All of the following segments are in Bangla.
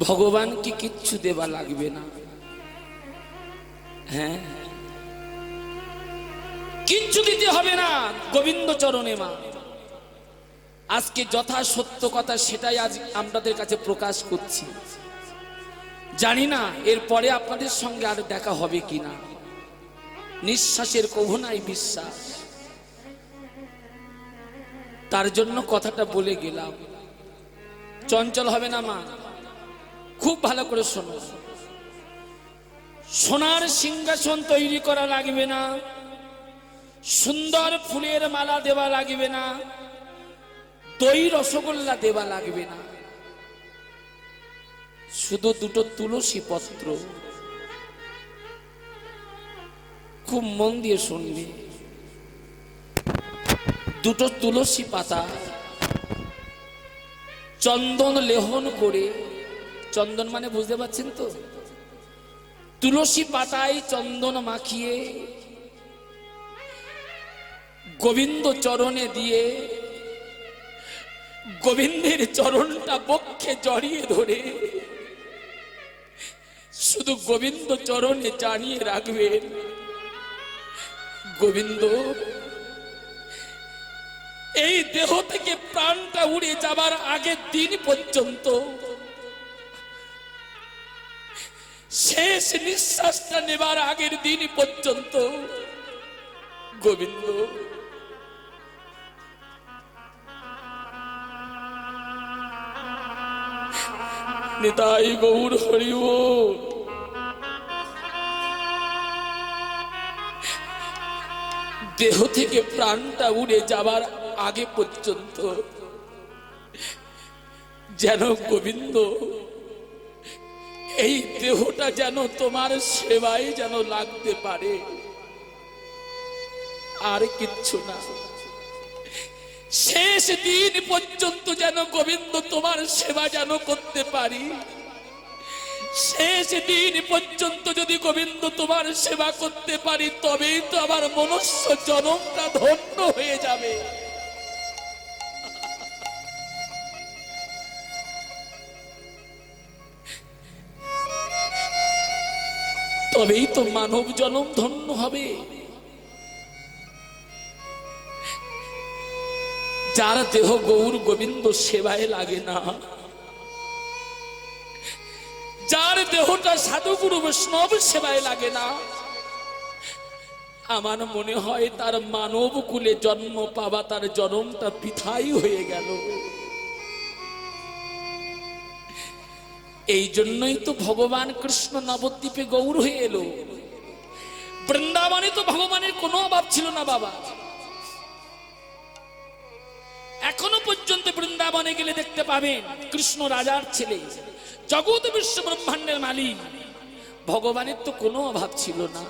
ভগবানকে কিচ্ছু দেবা লাগবে না। হ্যাঁ? কিচ্ছু দিতে হবে না, গোবিন্দ চরণে মা। আজকে যথা সত্য কথা সেটাই আজ আপনাদের কাছে প্রকাশ করছি। জানি না, এরপরে আপনাদের সঙ্গে আর দেখা হবে কিনা নিঃশ্বাসের কভনাই বিশ্বাস। তার জন্য কথাটা বলে গেলাম। চঞ্চল হবে না মা। খুব ভালো করে শোনো। সোনার সিংহাসন তৈরি করা লাগবে না। সুন্দর ফুলের মালা দেওয়া লাগবে না। দই রসগোল্লা দেওয়া লাগবে না। শুধু দুটো তুলসী পত্র। খুব মন দিয়ে শুনবে। দুটো তুলসী পাতা। চন্দন লেহন করে চন্দন মানে বুঝতে পারছেন তো? তুলসী পাতায় চন্দন মাখিয়ে, গোবিন্দ চরণে দিয়ে, গোবিন্দের চরণটা বক্ষে জড়িয়ে ধরে, শুধু গোবিন্দ চরণে জানিয়ে রাখবেন। গোবিন্দ, এই দেহ থেকে প্রাণটা উড়ে যাবার আগের দিন পর্যন্ত শেষ নিঃশ্বাসটা নেবার আগের দিন পর্যন্ত। গোবিন্দ। নিতাই গৌর হরিব দেহ থেকে প্রাণটা উড়ে যাবার আগে পর্যন্ত। যেন গোবিন্দ এই দেহটা যেন তোমার সেবাই যেন লাগতে পারে। আর কিচ্ছু না। শেষ দিন পর্যন্ত যেন গোবিন্দ তোমার সেবা যেন করতে পারি। শেষ দিন পর্যন্ত যদি গোবিন্দ তোমার সেবা করতে পারি, তবেই তো আমার মনুষ্য জনমটা ধন্য হয়ে যাবে। তবেই তো মানব জনম ধন্য হবে। যার দেহ গৌর গোবিন্দ সেবায় লাগে না, যার দেহটা সাধুগুরু বৈষ্ণব সেবায় লাগে না, আমার মনে হয় তার মানব কুলে জন্ম পাওয়া তার জন্মটা পিথাই হয়ে গেল। এই জন্যই তো ভগবান কৃষ্ণ নবদ্বীপে গৌর হয়ে এলো। বৃন্দাবনে তো ভগবানের কোনো অভাব ছিল না বাবা। এখনও পর্যন্ত বৃন্দাবনে গেলে দেখতে পাবেন কৃষ্ণ রাজার ছেলে, জগৎ বিশ্ব ব্রহ্মাণ্ডের মালিক। ভগবানের তো কোনো অভাব ছিল না।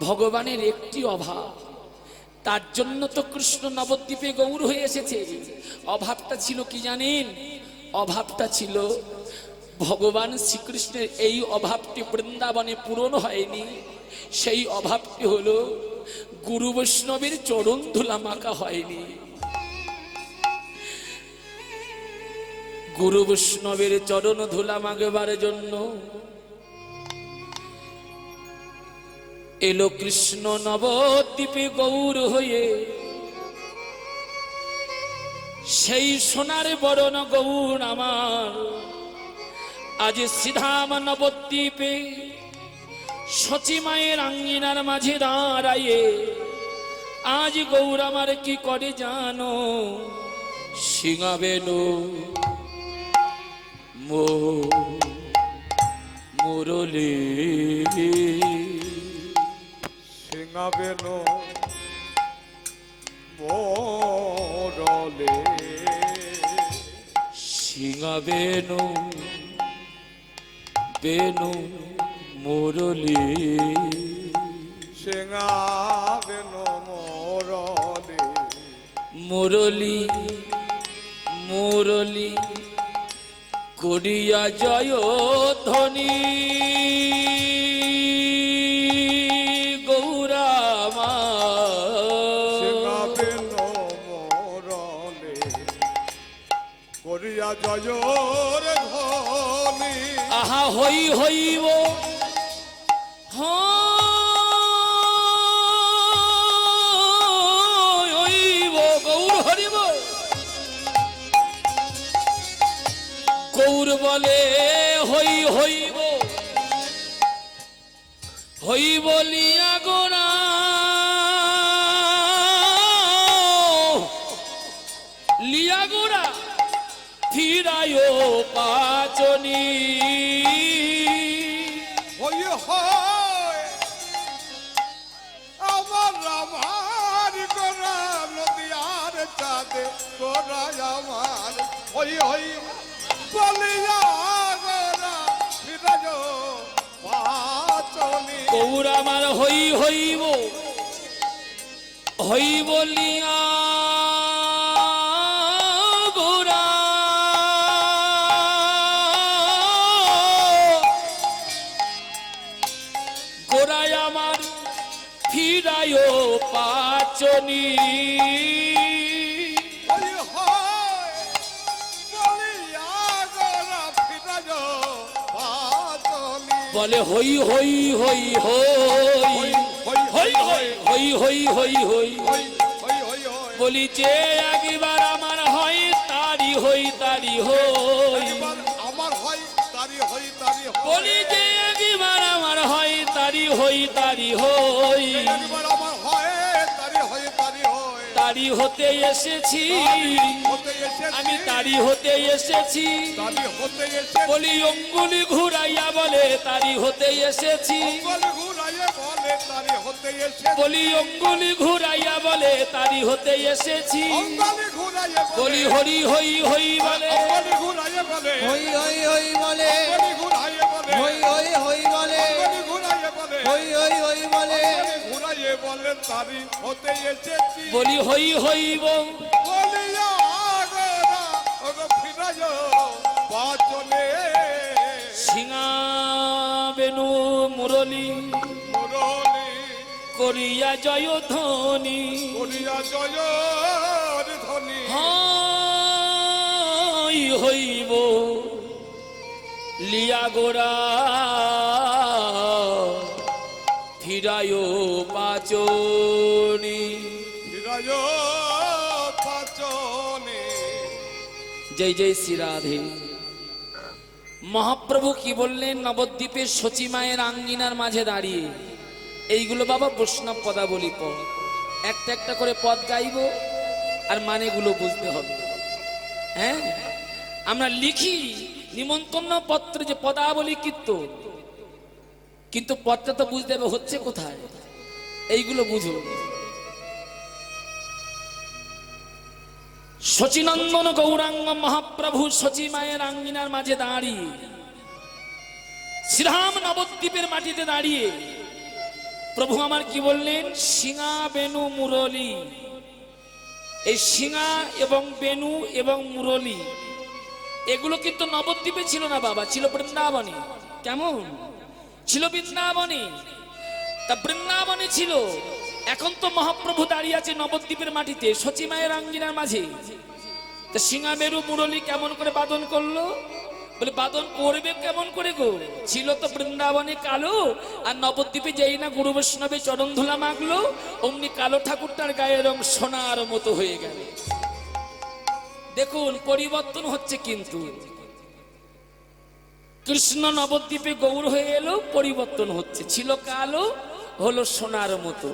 ভগবানের একটি অভাব, তার জন্য তো কৃষ্ণ নবদ্বীপে গৌর হয়ে এসেছে। অভাবটা ছিল কি জানেন? অভাবটা ছিল ভগবান শ্রীকৃষ্ণের এই অভাবটি বৃন্দাবনে পূরণ হয়নি। সেই অভাবটি হলো গুরু বৈষ্ণবের চরণ ধুলা মাখা হয়নি। গুরু বৈষ্ণবের চরণ ধুলা মাগবার জন্য এলো কৃষ্ণ নবদ্বীপে গৌর হয়ে সেই সোনার বরণ গৌর আমার আজ সিধাম নবদ্বীপে সচি মায়ের আঙ্গিনার মাঝে দাঁড়াইয়ে আজ গৌর আমার কি করে জানো? সিঙাবেন মুরলী। সিংহাবেন মোরলে। সিঙাবেনু বেনু মুরলী। সিংহাবেন মোরলে। মুরলী মুরলী করিয়া জয় ধ্বনি। গৌরামা। করিয়া ঘর তাহা হই হইব। হইব গৌর হরিব। গৌর বলে হই হইব। হই বলিয়া চাঁদে গোরাই আমার। হই হই বলিয়া গোরা ফিরাজ পাচনি আমার হই, হইব, হই বলিয়া আমার ফিরায় পাচনী বলে হই হই হই হই। হই হই হই হই হই হই। হই হই হই হই। বলি যে একবার আমার হয় তারি হই তারি হই। আমার হয় তারি হই তারি বলি যে একবার আমার হয় তারি হই তারি হই। আমার তারি হতে এসেছি। আমি তারি হতে এসেছি। তারি হতে এসেছি বলি অঙ্গুলি ঘুরাইয়া বলে তারি হতে এসেছি। অঙ্গল ঘুরাইয়ে বলে তারি হতে এসেছি বলি অঙ্গুলি ঘুরাইয়া বলে তারি হতে এসেছি। বলি হরি হই হই বলে। অঙ্গল ঘুরাইয়ে বলে। হই হই হই বলে। বলে হই হই ঘুরাইয়ে বলে তারি হতে এসেছি। বলি হই হইব বলিয়া সিঙা বেনু মুরলি মুরলি। করিয়া জয় ধ্বনি। করিয়া জয়ের ধ্বনি। হাই হইব লিয়া গোরা ফিরায় পাচনি। পাচনে। জয় জয় শ্রী রাধে। মহাপ্রভু কি বললেন? নবদ্বীপের সচী মায়ের আঙ্গিনার মাঝে দাঁড়িয়ে। এইগুলো বাবা বৈষ্ণব পদাবলী পদ। একটা একটা করে পদ গাইব আর মানেগুলো বুঝতে হবে। হ্যাঁ? আমরা লিখি নিমন্ত্রণ পত্র যে পদাবলী কীর্তন। কিন্তু পদটা তো বুঝতে হবে হচ্ছে কোথায়। এইগুলো বুঝো। শচীনন্দন গৌরাঙ্গ মহাপ্রভু শচী মায়ের আঙ্গিনার মাঝে দাঁড়িয়ে, শ্রীরাম নবদ্বীপের মাটিতে দাঁড়িয়ে, প্রভু আমার কি বললেন? সিঙা, বেনু, মুরলি। এই সিঙা এবং বেনু এবং মুরলি, এগুলো কিন্তু নবদ্বীপে ছিল না বাবা, ছিল বৃন্দাবনে। কেমন? ছিল বৃন্দাবনে। তা বৃন্দাবনে ছিল। এখন তো মহাপ্রভু দাঁড়িয়ে আছে নবদ্বীপের মাটিতে সচী মায়ের আঙ্গিনার মাঝে। তা সিঙা মেরু মুরলি কেমন করে বাদন করল? বলে, বাদন করবে কেমন করে গো? ছিল তো বৃন্দাবনে কালো, আর নবদ্বীপে যেই না গুরু বৈষ্ণবে চরণ ধুলা মাগলো অমনি কালো ঠাকুরটার গায়ের রং সোনার মতো হয়ে গেল। দেখুন, পরিবর্তন হচ্ছে কিন্তু। কৃষ্ণ নবদ্বীপে গৌর হয়ে এলো, পরিবর্তন হচ্ছে। ছিল কালো, হলো সোনার মতো।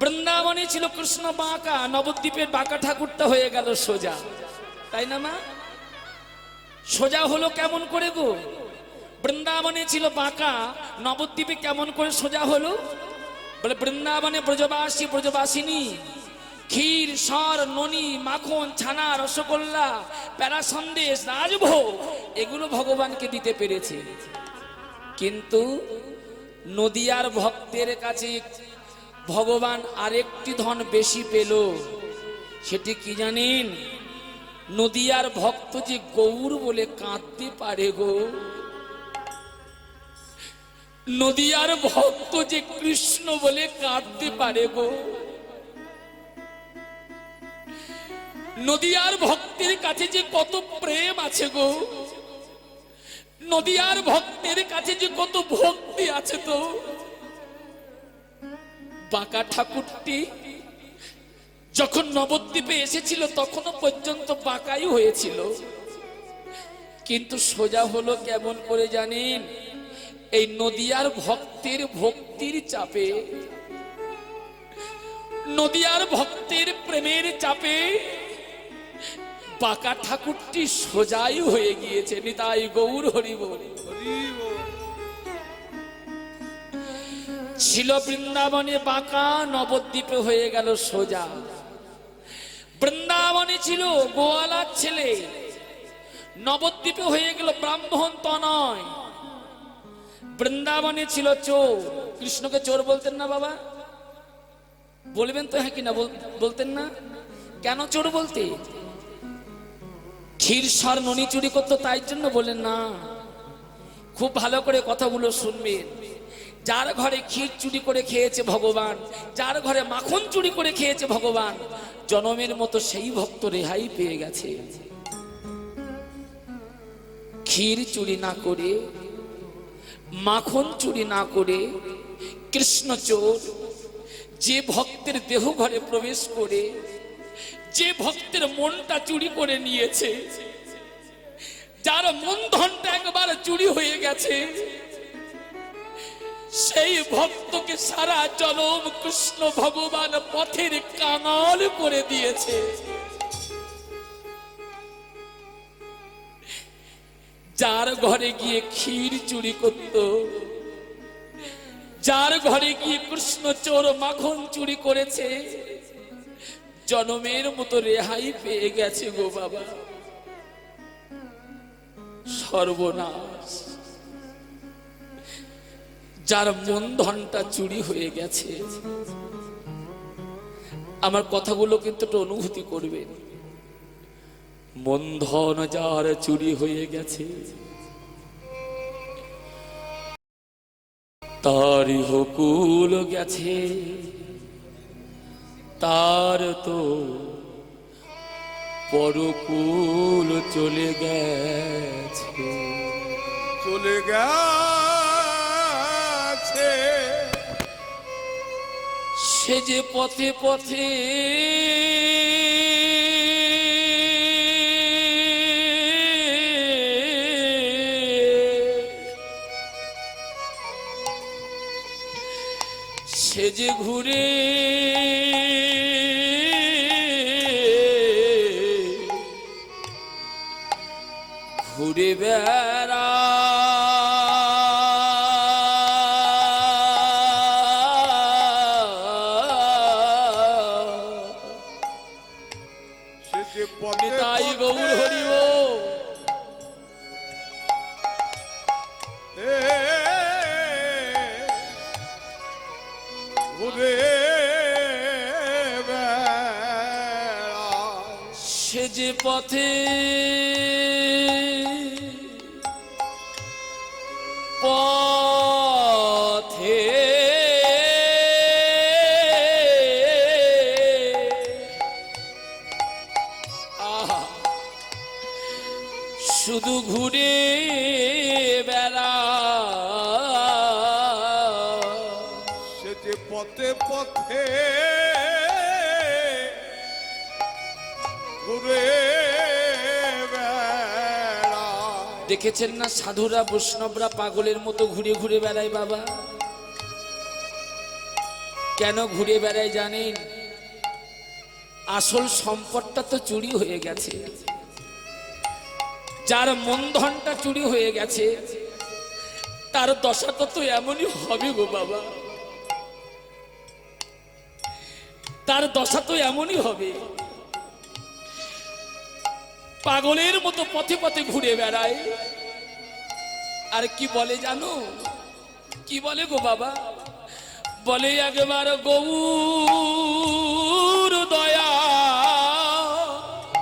বৃন্দাবনে ছিল কৃষ্ণ বাঁকা, নবদ্বীপের বাঁকা ঠাকুরটা হয়ে গেল সোজা। তাই না, মা? সোজা হলো কেমন করে গো? বৃন্দাবনে ছিল বাঁকা, নবদ্বীপে কেমন করে সোজা হলো? বলে, বৃন্দাবনে ব্রজবাসী, ব্রজবাসিনী ক্ষীর, সর, ননি, মাখন, ছানা, রসগোল্লা প্যারা সন্দেশ রাজভোগ, এগুলো ভগবানকে দিতে পেরেছে। কিন্তু নদিয়ার ভক্তের কাছে ভগবান আরেকটি ধন বেশি পেল। সেটি কি জানেন? নদিয়ার ভক্ত যে গৌর বলে কাঁদতে পারে গো। নদিয়ার ভক্ত যে কৃষ্ণ বলে কাঁদতে পারে গো। নদিয়ার ভক্তের কাছে যে কত প্রেম আছে গো। নদিয়ার ভক্তের কাছে যে কত ভক্তি আছে তো। বাঁকা ঠাকুরটি যখন নবদ্বীপে এসেছিল, তখনও পর্যন্ত বাঁকাই হয়েছিল। কিন্তু সোজা হলো কেমন করে জানেন? এই নদিয়ার ভক্তের ভক্তির চাপে। নদিয়ার ভক্তের প্রেমের চাপে বাঁকা ঠাকুরটি সোজাই হয়ে গিয়েছে, নিতাই গৌর হরিব হরি ছিল বৃন্দাবনে বাঁকা নবদ্বীপে হয়ে গেল সোজা। বৃন্দাবনে ছিল গোয়ালার ছেলে। নবদ্বীপে হয়ে গেল ব্রাহ্মণ তো নয়। বৃন্দাবনে ছিল চোর। কৃষ্ণকে চোর বলতেন না বাবা? বলবেন তো হ্যাঁ কিনা বল- বলতেন না? কেন চোর বলতে? ক্ষীর সর ননি চুরি করতো তাই জন্য বলেন না, খুব ভালো করে কথাগুলো শুনবেন যার ঘরে ক্ষীর চুরি করে খেয়েছে ভগবান, যার ঘরে মাখন চুরি করে খেয়েছে ভগবান, জনমের মতো সেই ভক্ত রেহাই পেয়ে গেছে। ক্ষীর চুরি না করে, মাখন চুরি না করে কৃষ্ণচোর যে ভক্তের দেহ ঘরে প্রবেশ করে যে ভক্তের মনটা চুরি করে নিয়েছে, যার মন ধনটা একবার চুরি হয়ে গেছে, সেই ভক্তকে সারা জনম কৃষ্ণ ভগবান পথের কাঙাল করে দিয়েছে। যার ঘরে গিয়ে ক্ষীর চুরি করত, যার ঘরে গিয়ে কৃষ্ণ চোর মাখন চুরি করেছে জনমের মতো রেহাই পেয়ে গেছে গো বাবা। সর্বনাশ। যার মন ধনটা চুরি হয়ে গেছে, আমার কথাগুলো কিন্তু একটু অনুভূতি করবেন ধন যার চুরি হয়ে গেছে, তারই হকুল গেছে। তার তো পরকুল চলে গেছে। চলে গেছে। সে যে পথে পথে সে যে ঘুরে সে যে পথে দেখেছেন না সাধুরা, বৈষ্ণবরা পাগলের মতো ঘুরে ঘুরে বেড়ায় বাবা? কেন ঘুরে বেড়ায় জানেন? আসল সম্পদটা তো চুরি হয়ে গেছে। যার মনধনটা চুরি হয়ে গেছে, তার দশাটা তো এমনই হবে গো বাবা। তার দশা তো এমনই হবে। পাগলের মতো পথে পথে ঘুরে বেড়ায়। আর কি বলে জানো? কি বলে গো বাবা? বলে একবার, গৌর দয়া।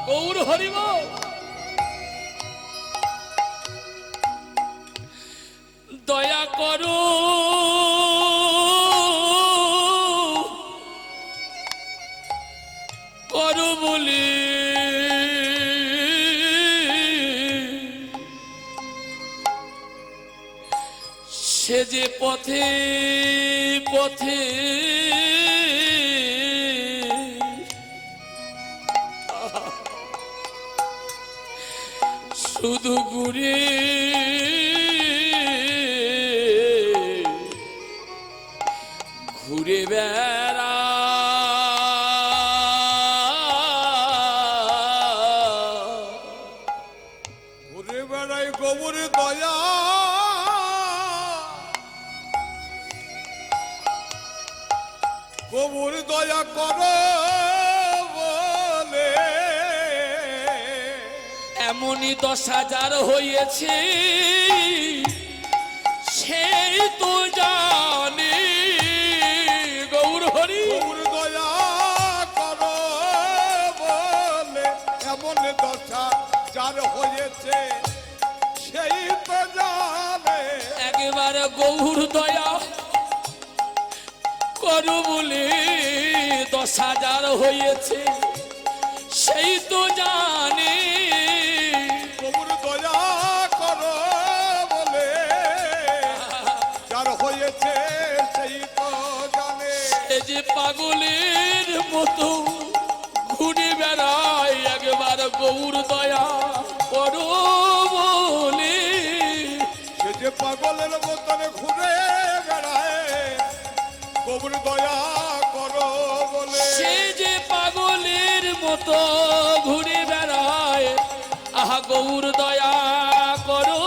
গৌর হরিব দয়া করো পথে। শুধু ঘুরে ঘুরে বেড়া। ঘুরে বেড়াই গোবর দয়া। গোবর দয়া কর বলে। এমনই দশ হাজার হয়েছে সেই তো জানে গৌর হরি। গোবর দয়া কর বলে এমন দশা যার হয়েছে সেই তো জানে। একবার গৌর দয়া বলে দশ হাজার হয়েছে সেই তো জানে। গোবর দয়া কর বলে যার হয়েছে সেই তো জানে। এ যে পাগলের মতো ঘুরে বেড়ায় একবার গৌর দয়া। মতো ঘুরে বেড়ায়। আহা গৌর দয়া করো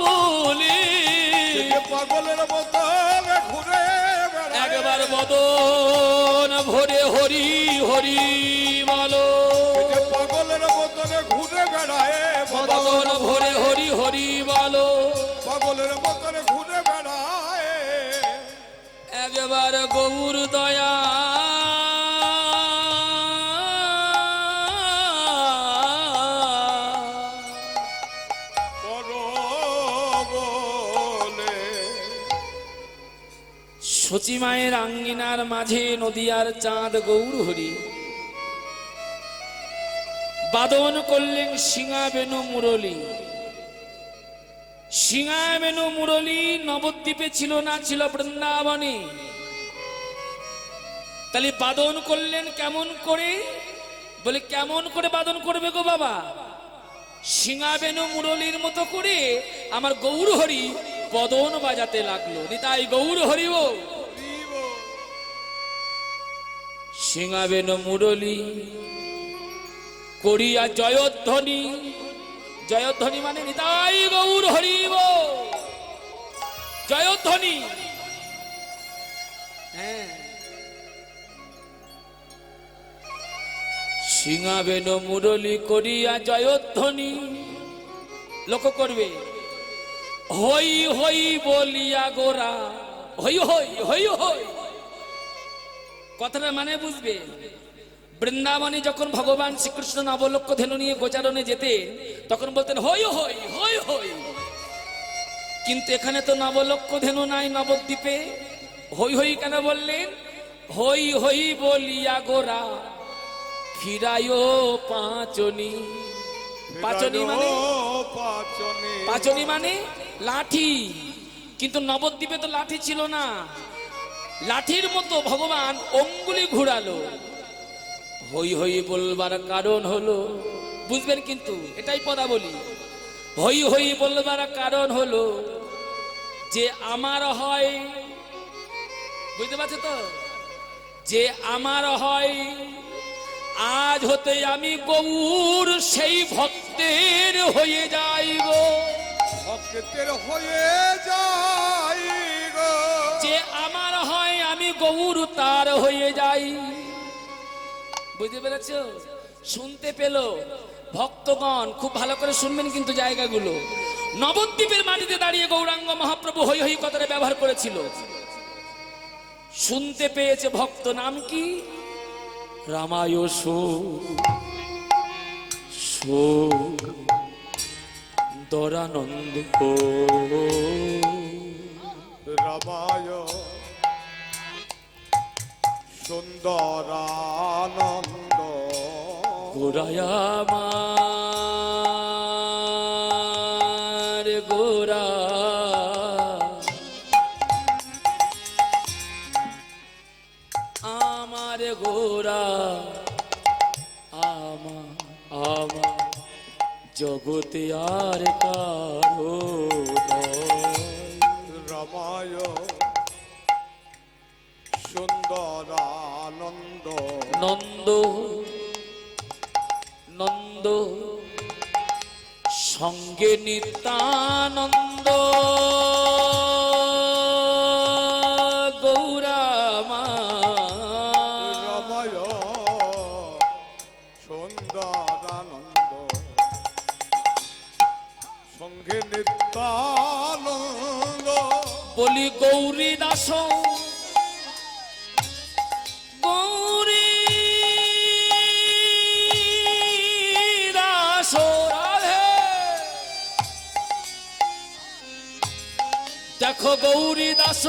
বলে। পাগলের মতন ঘুরে একবার বদন ভরে হরি হরি বলো পাগলের মতন ঘুরে বেড়ায়। বদন ভরে হরি হরি বলো পাগলের মতন ঘুরে বেড়ায়। একবার গৌর দয়া সচি মায়ের আঙ্গিনার মাঝে নদিয়ার চাঁদ গৌর হরি। বাদন করলেন সিঙা বেনু মুরলী। সিঙা বেনু মুরলী নবদ্বীপে ছিল না, ছিল বৃন্দাবনে। তাহলে বাদন করলেন কেমন করে? বলে, কেমন করে বাদন করবে গো বাবা? সিঙা বেনু মুরলীর মতো করে আমার গৌর হরি বদন বাজাতে লাগল। নিতাই গৌর হরিব সিঙা বেনু মুরলী, করিয়া জয়ধ্বনি। জয়ধ্বনি মানে নিতাই গৌর হরিব। জয়ধ্বনি। হ্যাঁ। সিঙা বেনু মুরলী, করিয়া জয়ধ্বনি। লক্ষ্য করবে। হই হই বলিয়া গোরা। হই হই হই হই। কথাটা মানে বুঝবে? বৃন্দাবনে যখন ভগবান শ্রীকৃষ্ণ নবলক্ষ ধেনু নিয়ে গোচারণে যেতেন তখন বলতেন হই হই হই হই। কিন্তু এখানে তো নবলক্ষ ধেনু নাই নবদ্বীপে। হই হই কেন বললেন? হই হই বলিয়া গোরা ফিরায়ো পাঁচনি। পাঁচনি মানে? পাচনি। পাঁচনি মানে? লাঠি। কিন্তু নবদ্বীপে তো লাঠি ছিল না। লাঠির মতো ভগবান অঙ্গুলি ঘুরালো। হই হই বলবার কারণ হলো, বুঝবেন কিন্তু এটাই পদা বলি হই হই বলবার কারণ হলো, যে আমার হয়, বুঝতে পারছ তো? যে আমার হয়, আজ হতে আমি গৌর সেই ভক্তের হয়ে যাইব। ভক্তের হয়ে যাই। গৌর তার হয়ে যাই। বুঝতে পেরেছ? শুনতে পেল। ভক্তগণ, খুব ভালো করে শুনবেন কিন্তু জায়গাগুলো। নবদ্বীপের মাটিতে দাঁড়িয়ে গৌরাঙ্গ মহাপ্রভু হই হই কথাটা ব্যবহার করেছিল। শুনতে পেয়েছে ভক্ত নাম কি? রামায় সো সো দরানন্দ রামায় সুন্দরানন্দ। গোরায়ামার গোরা। আমার গোরা আমা আমা জগতে আর কার নন্দ নন্দ সঙ্গে নিত্যানন্দ। গৌরামা। রমায় সুন্দর সঙ্গে নিত্যানন্দ। বলি গৌরী দাস গৌরী দাস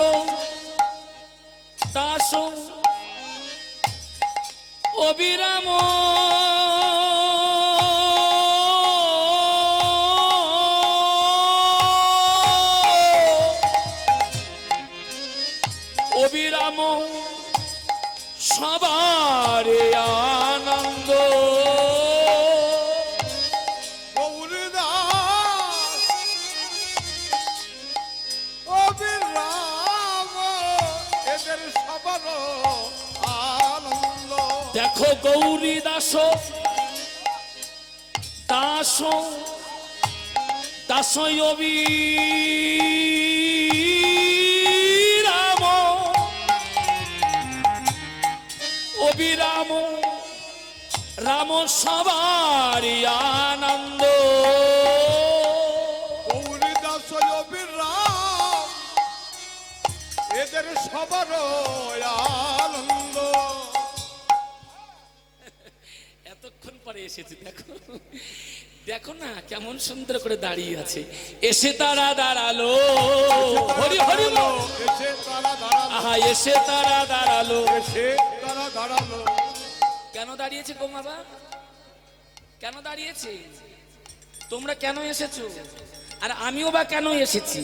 দাস অবিরাম দাস দাস অবিরাম। অবিরাম রাম সবারি আনন্দ। এদের সবার আনন্দ। এতক্ষণ পরে এসেছে দেখো। দেখো না কেমন সুন্দর করে দাঁড়িয়ে আছে। এসে তারা দাঁড়াল। হরি হরি আহা এসে তারা দাঁড়াল। এসে তারা দাঁড়াল। কেন দাঁড়িয়েছে গো বাবা কেন দাঁড়িয়েছে? তোমরা কেন এসেছ? আর আমিও বা কেন এসেছি?